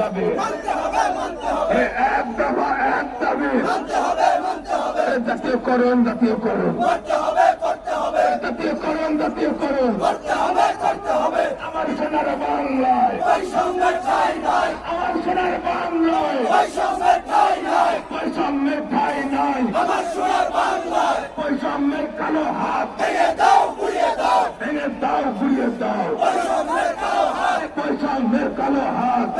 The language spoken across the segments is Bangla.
দাবি। এক দফা এক দাবি। জাতীয়করণ জাতীয়করণ। জাতীয়করণ জাতীয়করণ। আমার সোনার বাংলায়। আমার সোনার বাংলায়। বৈষম্যের ঠাই নাই। বৈষম্যের কালো হাত। ভেঙে দাও ঘুরিয়ে দাও। বৈষম্যের কালো হাত।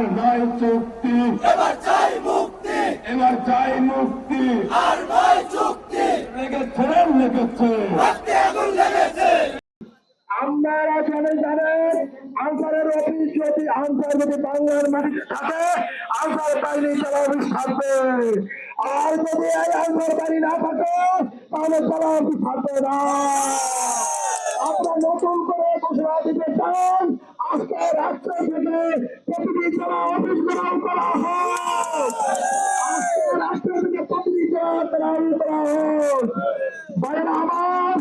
আর নয় চুক্তি এবার চাই মুক্তি। এবার চাই মুক্তি। আর নয় চুক্তি। লেগেছে লেগেছে। রক্তে আগুন লেগেছে। আপনারা জানেন জানেন আনসারের অফিস যদি আনসার যদি বাংলার মাটিতে থাকে আনসার বাহিনী তারা অফিস থাকবে আর যদি এই আনসার বাহিনী না থাকে তাহলে তারা অফিস থাকবে না। আপনারা নতুন করে ঘোষণা দিতে চান? রাষ্ট্র থেকে প্রতিটি জেলা অফিস গ্রহণ করা আমার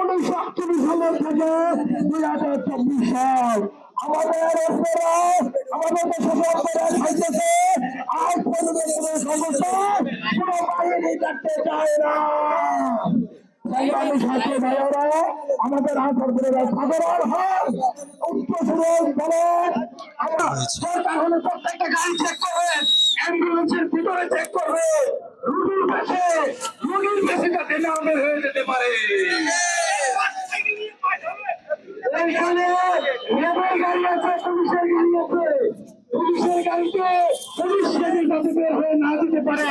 উনিশশো আটচল্লিশ সালের থেকে দুই হাজার চব্বিশ সাল আমাদের আমাদের দেশে উপরা খাইতেছে আজ কোনো সংস্থা কোনো বাহিনী দেখতে চায় না সংগ্রামী ছাত্র ভাইয়েরা আমাদের করে সাধারণ হয় উচ্চ সুরজ বলেন আমরা সরকার হলে প্রত্যেকটা গাড়ি চেক করবে অ্যাম্বুলেন্সের ভিতরে চেক করবে। রুগীর কাছে রুগীর কাছে যাতে না হয়ে যেতে পারে। এইখানে রেবের গাড়ি আছে পুলিশের গাড়ি আছে পুলিশের গাড়িতে পুলিশ যদি যাতে বের হয়ে না দিতে পারে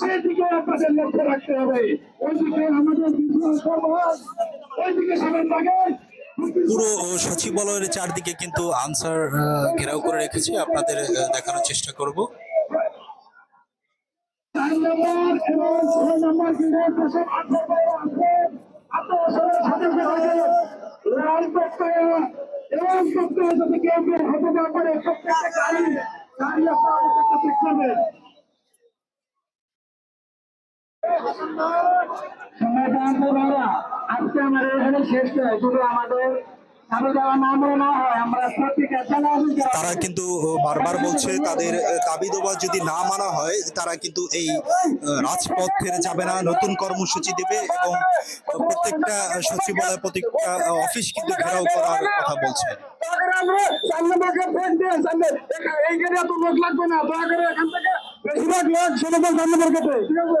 সেদিকে আপনাদের লক্ষ্য রাখতে হবে। ওইদিকে আমাদের ওইদিকে সামনে থাকে পুরো সচিবালয়ের চারদিকে কিন্তু আনসার ঘেরাও করে রেখেছি। আপনাদের দেখানোর চেষ্টা করব। এবং প্রত্যয় যদি কেউ হতে না পারে প্রত্যেকটা গাড়ি গাড়ি আপনারা করবেন আজকে আমাদের এখানে শেষ নয় শুধু আমাদের তারা কিন্তু বারবার বলছে তাদের দাবি দেওয়া যদি না মানা হয়, তারা কিন্তু এই রাজপথ যাবে না, নতুন কর্মসূচি দেবে এবং প্রত্যেকটা সচিবালয় প্রত্যেকটা অফিস কিন্তু ঘেরাও করার কথা বলছে। লাগবে না দয়া করে এখান থেকে বেশিরভাগ লোক জান্নাতের কাছে ঠিক আছে